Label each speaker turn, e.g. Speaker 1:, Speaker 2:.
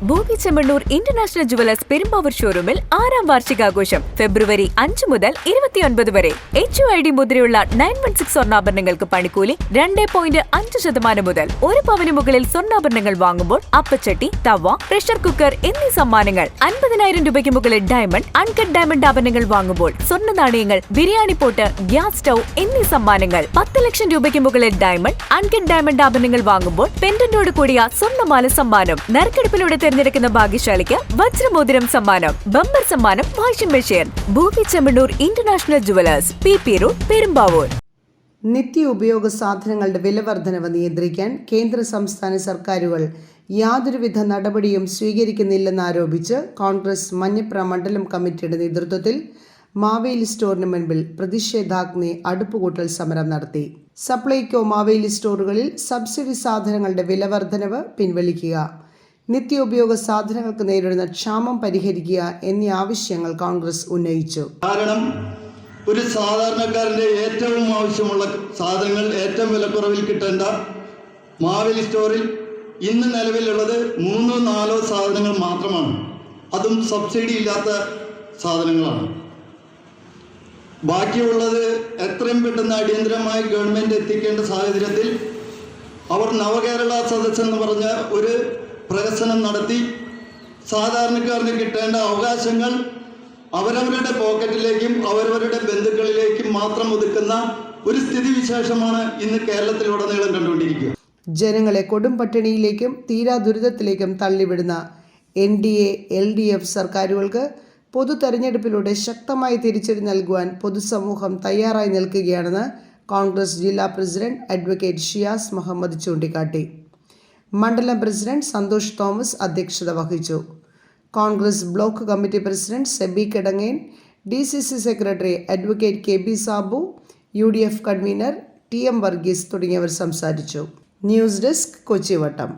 Speaker 1: ഭൂമി Chemmanur international jewellers Perumbavoor ഷോറൂമിൽ ആറാം വാർഷികാഘോഷം ഫെബ്രുവരി അഞ്ച് മുതൽ ഇരുപത്തിയൊൻപത് വരെ. എച്ച് ഐ ഡി മുദ്രയുള്ള നയൻ വൺ സിക്സ് സ്വർണാഭരണങ്ങൾക്ക് പണിക്കൂലി രണ്ട് പോയിന്റ് അഞ്ച് ശതമാനം മുതൽ ഒരു പവന് മുകളിൽ സ്വർണാഭരണങ്ങൾ വാങ്ങുമ്പോൾ അപ്പച്ചട്ടി തവ പ്രഷർ കുക്കർ എന്നീ സമ്മാനങ്ങൾ അൻപതിനായിരം രൂപയ്ക്ക് മുകളിൽ ഡയമണ്ട് അൺകട്ട് ഡയമണ്ട് ആഭരണങ്ങൾ വാങ്ങുമ്പോൾ സ്വർണ നാണയങ്ങൾ ബിരിയാണി പോട്ട് ഗ്യാസ് സ്റ്റൗ എന്നീ സമ്മാനങ്ങൾ പത്ത് ലക്ഷം രൂപയ്ക്ക് മുകളിൽ ഡയമണ്ട് അൺകട്ട് ഡയമണ്ട് ആഭരണങ്ങൾ വാങ്ങുമ്പോൾ പെൻഡന്റോട് കൂടിയ സ്വർണമാല സമ്മാനം നറുക്കെടുപ്പിലൂടെ തിരഞ്ഞെടുക്കുന്ന ഭാഗ്യശാലിക്ക് വജ്രമോതിരം സമ്മാനം ബമ്പർ സമ്മാനം വാഷിംഗ് മെഷീൻ. ഭൂമി Chemmanur international jewellers P P road Perumbavoor.
Speaker 2: നിത്യ ഉപയോഗ സാധനങ്ങളുടെ വിലവർദ്ധനവ് നിയന്ത്രിക്കാൻ കേന്ദ്ര സംസ്ഥാന സർക്കാരുകൾ യാതൊരുവിധ നടപടിയും സ്വീകരിക്കുന്നില്ലെന്നാരോപിച്ച് കോൺഗ്രസ് മഞ്ഞപ്ര മണ്ഡലം കമ്മിറ്റിയുടെ നേതൃത്വത്തിൽ മാവേലി സ്റ്റോറിന് മുൻപിൽ പ്രതിഷേധാഗ്നി അടുപ്പുകൂട്ടൽ സമരം നടത്തി. സപ്ലൈകോ മാവേലി സ്റ്റോറുകളിൽ സബ്സിഡി സാധനങ്ങളുടെ വിലവർധനവ് പിൻവലിക്കുക. നിത്യോപയോഗ സാധനങ്ങൾക്ക് നേരിടുന്ന ക്ഷാമം പരിഹരിക്കുക എന്നീ ആവശ്യങ്ങൾ കോൺഗ്രസ് ഉന്നയിച്ചു.
Speaker 3: കാരണം ഒരു സാധാരണക്കാരന്റെ ഏറ്റവും ആവശ്യമുള്ള സാധനങ്ങൾ ഏറ്റവും വിലക്കുറവിൽ കിട്ടേണ്ട മാവേലി സ്റ്റോറിൽ ഇന്ന് നിലവിലുള്ളത് മൂന്നോ നാലോ സാധനങ്ങൾ മാത്രമാണ്. അതും സബ്സിഡി ഇല്ലാത്ത സാധനങ്ങളാണ്. ബാക്കിയുള്ളത് എത്രയും പെട്ടെന്ന് അടിയന്തരമായി ഗവൺമെന്റ് എത്തിക്കേണ്ട സാഹചര്യത്തിൽ അവർ നവകേരള സദസ്സ് എന്ന് പറഞ്ഞ ഒരു പ്രഹസനം നടത്തി സാധാരണക്കാരന് കിട്ടേണ്ട അവകാശങ്ങൾ അവരവരുടെ പോക്കറ്റിലേക്കും അവരവരുടെ ബന്ധുക്കളിലേക്കും മാത്രം ഒതുക്കുന്ന ഒരു സ്ഥിതിവിശേഷമാണ് ഇന്ന് കേരളത്തിലുടനീളം കണ്ടുകൊണ്ടിരിക്കുക.
Speaker 2: ജനങ്ങളെ കൊടും പട്ടിണിയിലേക്കും തീരാ ദുരിതത്തിലേക്കും തള്ളിവിടുന്ന N D A L D F സർക്കാരുകൾക്ക് പൊതു തെരഞ്ഞെടുപ്പിലൂടെ ശക്തമായി തിരിച്ചടി നൽകുവാൻ പൊതുസമൂഹം തയ്യാറായി നിൽക്കുകയാണെന്ന് കോൺഗ്രസ് ജില്ലാ പ്രസിഡന്റ് അഡ്വക്കേറ്റ് ഷിയാസ് മുഹമ്മദ് ചൂണ്ടിക്കാട്ടി. മണ്ഡലം പ്രസിഡന്റ് സന്തോഷ് തോമസ് അധ്യക്ഷത വഹിച്ചു. Congress block committee president Sebi Kidangen D C C secretary advocate K B Sabu U D F convener T M Varghese തുടങ്ങിയവർ സംസാരിച്ചു. News desk Kochivattam.